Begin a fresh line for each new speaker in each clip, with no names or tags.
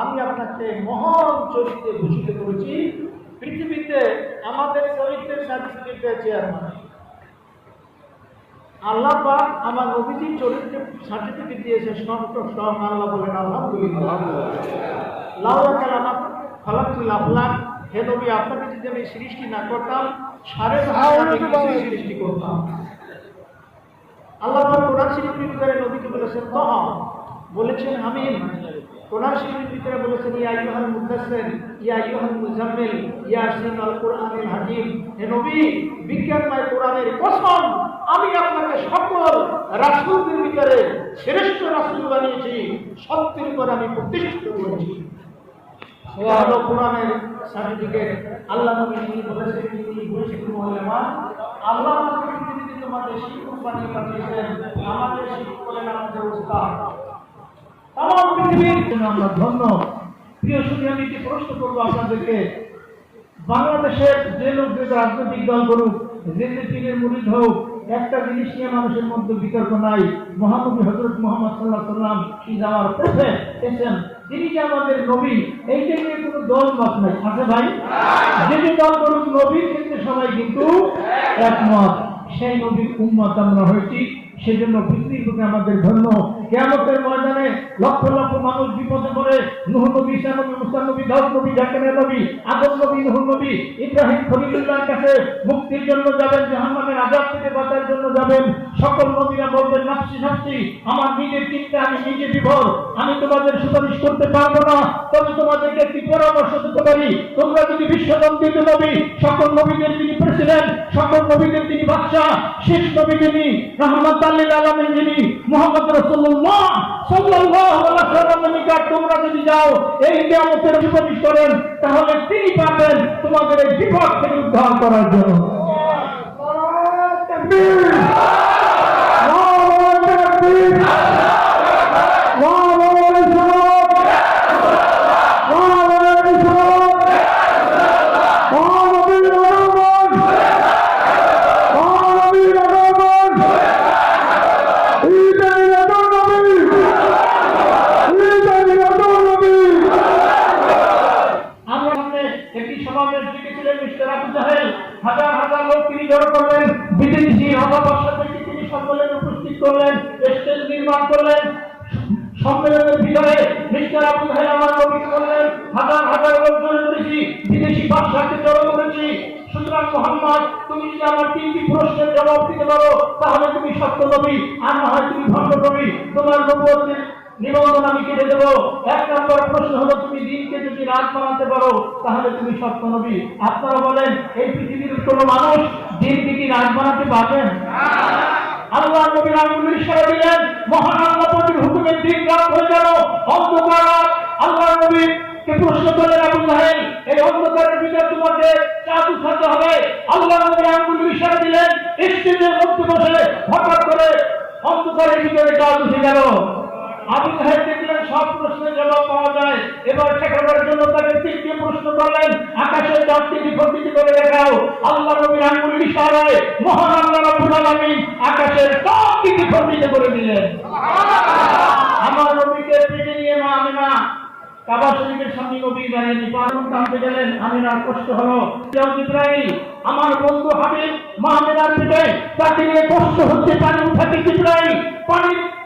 আমি আপনাকে মহান চরিত্রে ভূষিত করেছি। পৃথিবীতে আমাদের চরিত্রের সার্টিফিকেট আর আল্লাহ পাক আমার নবীজির চরিত্রে সার্টিফিকেট দিয়েছে সন্ত আল্লাহ বলেন আলহামদুলিল্লাহ। লাউলা কালামা আফলাক হে নবী আপনাকে যদি আমি সৃষ্টি না করতাম সাড়ে সৃষ্টি করতাম। আল্লাহ পাক কোরআন শরীফের ভিতরে নবীকে বলেছেন তহ বলেছেন আমি কোরআন শরীফের ভিতরে বলেছেন ইয়া আইয়ুহাল মুদাসসির ইয়া আইয়ুহাল মুজাম্মিল ইয়াসিন আল কোরআনিল হাকিম হে নবী বিজ্ঞানময় কোরআনের কসম আমি আপনাকে সকল রাসূলদের ভিতরে শ্রেষ্ঠ রাসূল বানিয়েছি সত্যের উপর আমি প্রতিষ্ঠিত করেছি হলো কোরআনের সার্টিফিকেট আল্লাহ নবী তিনি বলেছেন তিনি বলেছেন মহিলা আল্লাহ তোমাদের শিক্ষক বানিয়ে পাঠিয়েছেন আমাদের শিক্ষক করেন আমাদের উস্তাদ তাম পৃথিবীর জন্য আমরা ধন্য। প্রিয় শুধু আমি একটি প্রশ্ন করব আপনাদেরকে। বাংলাদেশের যে লোক যে রাজনৈতিক দল করুক পীরের মুরিদ হোক, একটা জিনিস নিয়ে মানুষের মধ্যে বিতর্ক নাই। মহানবী হজরত মোহাম্মদ সাল্লাহ সাল্লাম আমার প্রফেট এসেন তিনি যে আমাদের নবী? এইটা নিয়ে কোনো দল মত নাই। আছে ভাই? যে যে দল করুক নবীর ক্ষেত্রে সবাই কিন্তু একমত। সেই নবীর উম্মত আমরা হয়েছি। সেজন্য পৃথিবীর বুকে আমাদের ধন্য। কেয়ামতের ময়দানে লক্ষ লক্ষ মানুষ বিপদে পড়ে। নুহ নবী ঈসা নবী, মুসা নবী, দাউদ নবী, জাকারিয়া নবী, আদম নবী নুহ নবী, ইব্রাহিম খলিলুল্লাহর কাছে মুক্তির জন্য যাবেন, জাহান্নামের আযাব থেকে বাঁচার জন্য যাবেন। সকল নবীরা বলবেন, নাফসি নাফসি, আমার নিজের চিন্তা আমি নিজে বিভোর। আমি তোমাদের সুপারিশ করতে পারব না। তবে তোমাদেরকে একটি পরামর্শ দিতে পারি। তোমরা যদি বিশ্বনন্দিত নবী, সকল নবীদের তিনি প্রেসিডেন্ট, সকল নবীদের তিনি বাদশাহ, শেষ নবী তিনি রহমত আল্লিল আলমের যিনি মোহাম্মদ রসুল্লাহ সাল্লাল্লাহু যদি যাও, এই কিয়ামতের সুপারিশ করেন, তাহলে তিনি পাবেন তোমাদের এই বিপদ থেকে উদ্ধার করার রিসালাত! নারায়ে রিসালাত! নারায়ে রহমান! নারায়ে রহমান! ঈদের নতুন নবী! ঈদের নতুন নবী! আমরা সামনে একটি সমাবেশ ডেকেছিলেন মিস্টার আবু জাহেল হাজার হাজার লোক তিনি জড়ো করলেন বিদেশি থেকে তিনি সম্মেলনে উপস্থিত করলেন, স্টেজ নির্মাণ করলেন, সম্মেলনের ভিতরে মিস্টার আবু জাহেল আমার নবীকে বললেন হাজার হাজার লোক জড়ো করেছি বিদেশি বাদশাকে জড়ো করেছি। সুতরাং মোহাম্মদ, তুমি যদি আমার তিনটি প্রশ্নের জবাব দিতে পারো, তাহলে তুমি সত্য নবী আর না হয় তুমি ভণ্ড নবী তোমার নবুয়তের নিবন্ধন আমি কেটে দেবো। এক তুমি দিনকে যদি রাত বানাতে পারো, তাহলে তুমি সত্য নবী। আপনারা বলেন, এই পৃথিবীর কোন মানুষ দিনকে কি রাত বানাতে পারবেন আল্লাহ নবীর আঙুল ইশারা দিলেন, মহান আল্লাহ নবীর হুকুমের দিন রাত হয়ে গেল, অন্ধকার আল্লাহ নবী কে প্রশ্ন করলেন আবু জাহেল, এই অন্ধকারের ভিতরে তোমাকে চাঁদ উঠাতে হবে? আল্লাহ দিলেন মধ্যে বসে হঠাৎ করে অন্ধকারের ভিতরে চাঁদ উঠে গেল। আবু সাহেব দেখলেন, সব প্রশ্নের এবার শেখানোর জন্য তাকে তিনটি প্রশ্ন করলেন। আকাশের চারটি বিপত্তি করে দেখাও। আল্লাহ নবীর আঙ্গুল ইশারায় মহান আল্লাহ রাব্বুল আলামিন আকাশের সবটি বিপত্তি করে দিলেন। আমার নবীকে পেটে নিয়ে মা আমিনা, কাবা শরীফের সামনে নবী দাঁড়িয়ে টানতে গেলেন। আমিনার কষ্ট হলো। জিব্রাইল আমার বন্ধু হাবিব, মা আমিনার পেটে তাকে নিয়ে কষ্ট হচ্ছে, পানি উঠাতে পানি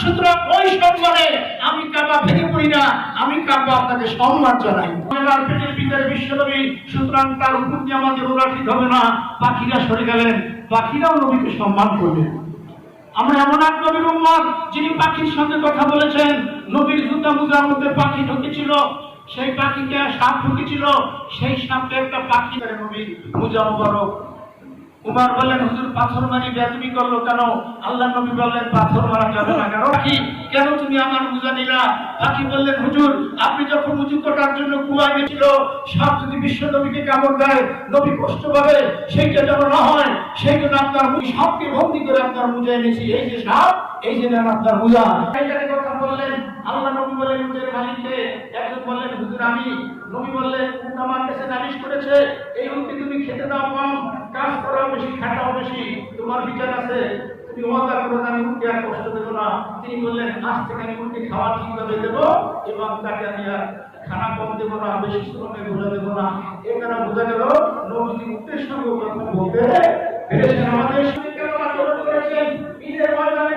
সুতরাং ওই সম্মানে আমি কাবা ভেঙে পড়ি না, আমি কাবা আপনাকে সম্মান জানাই। পেটের ভিতরে বিশ্বনবী, সুতরাং তার হুকুম দিয়ে আমাদের উল্লাসিত হবে না। পাখিরা সরে গেলেন, পাখিরাও নবীকে সম্মান করবেন আমরা এমন এক নবীর উম্মত, যিনি পাখির সঙ্গে কথা বলেছেন। নবীর জুতা মুজার মধ্যে পাখি ঢুকেছিল, সেই পাখিকে সাপ ঢুকেছিল, সেই সাপকে একটা পাখি নবীর মুজা মুবারক উমার বললেন, হুজুর, পাথর মারি বেদবি করল কেন? আল্লাহ নবী বললেন, পাথর মারা যাবে না কেন? কি কেন তুমি আমার বুঝা নিলা? পাখি বললেন, হুজুর, আপনি যখন উঁচু করার জন্য কুয়া গেছিল সাপ যদি বিশ্ব নবীকে কামড় দেয়, নবী কষ্ট পাবে, সেইটা যেন না হয়, সেই জন্য আপনার সাপকে বন্দি করে আপনার মুজা এনেছি। এই যে সাপ, এই যে আপনার মুজা। এইটাকে কথা বললেন আল্লাহ নবী বললেন উটের মালিককে একজন বললেন, হুজুর, আমি নবী বললেন উট আমার কাছে নালিশ করেছে, এই উটকে তুমি খেতে দাও কম, কাজ করাও বেশি, খাটাও বেশি, তোমার বিচার আছে, তুমি ওয়াদা করো আমি উঠকে আর কষ্ট দেবো না। তিনি বললেন, আজ থেকে আমি উঠকে খাওয়া ঠিকভাবে দেবো এবং তাকে আমি আর খানা কম দেবো না, বেশি শ্রমে বোঝা দেবো না। এখানে বোঝা গেল নবীজি উঠের সঙ্গে বলতে পেরেছেন। আমাদের সঙ্গে কেন আচরণ করেছেন? ঈদের ময়দানে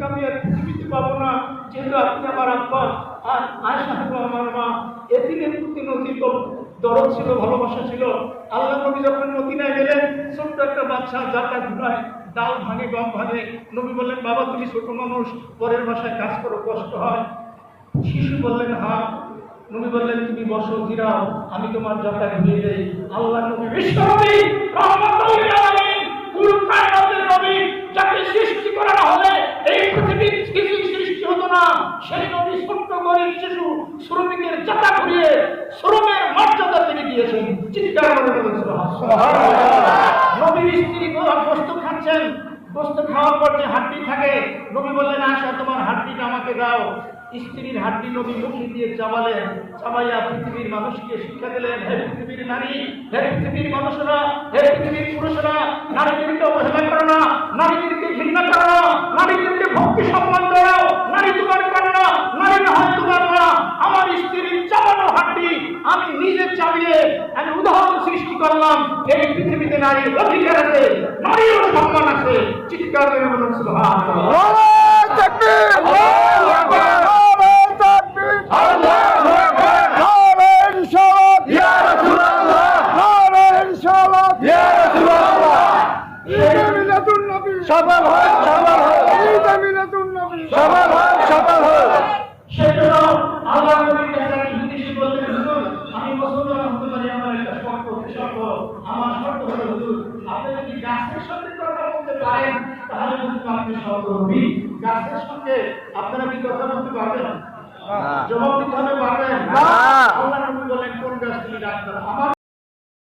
শিশুকে আমি আর পৃথিবীতে পাবো না, যেহেতু আপনি আমার আব্বা, আর আয়সা আমার মা। এদিনের প্রতি নদীর দরদ ছিল, ভালোবাসা ছিল। আল্লাহ নবী যখন মদিনায় গেলেন, ছোট্ট একটা বাচ্চা যাটা ঘুরায় ডাল ভাঙে, গম ভাঙে, নবী বললেন, বাবা, তুমি ছোট মানুষ, পরের বাসায় কাজ করো, কষ্ট হয়। শিশু বললেন হ্যাঁ নবী বললেন, তুমি বসো, ধীরাও, আমি তোমার যাত্রা ঘুরিয়ে দেই আল্লাহ শ্রমিকের যাত্রা ঘুরিয়ে শ্রমের মর্যাদা তিনি দিয়েছেন। চিৎকার করে নবীর স্ত্রী খাচ্ছেন খাওয়ার পর যে হাড্ডি থাকে, নবী বললেন, আশা, তোমার হাড্ডিটা আমাকে দাও। স্ত্রীর হাড্ডি নবী মুখে দিয়ে চাবালেন, চাবাইয়া পৃথিবীর মানুষকে শিক্ষা দিলেন, হে পৃথিবীর নারী, হে পৃথিবীর মানুষরা, হে পৃথিবীর পুরুষরা, নারীদেরকে অবহেলা করো না, নারীদেরকে ঘৃণা করো না, নারীদেরকে ভক্তি সম্মান দাও নারী তোমার কন্যা নারী না হয় তোমার মা আমার স্ত্রীর চাবানো হাড্ডি আমি নিজে চাবিয়ে আমি উদাহরণ সৃষ্টি করলাম। এই পৃথিবীতে নারীর অধিকার আছে নারীর সম্মান আছে। চিৎকার করে বলুন সুবহানাল্লাহ।
নারায়ে তাকবীর আল্লাহু আকবার নারায়ে তাকবীর আল্লাহু আকবার নারায়ে রিসালাত ইয়া রাসূলুল্লাহ নারায়ে রিসালাত ইয়া রাসূলুল্লাহ ঈদে মিলাদুন নবী সফল হোক সফল হোক ঈদে মিলাদুন নবী সফল হোক সফল হোক
সেজন্য আল্লাহ নবীর কাছে এক ইহুদি এসে বললেন হুজুর আমি মুসলমান হতে পারি আমার একটা শর্ত শর্ত আমার শর্ত হলো হুজুর আপনি যদি গাছের সঙ্গে কথা বলতে পারেন তাহলে কিন্তু আপনি নবী গাছের সঙ্গে আপনারা কি কথা বলতে পারবেন? জবাব দিতে হবে পারবেন?
না।
আল্লাহ নবী বলেন কোন গাছ তুমি ডাক্তার আমার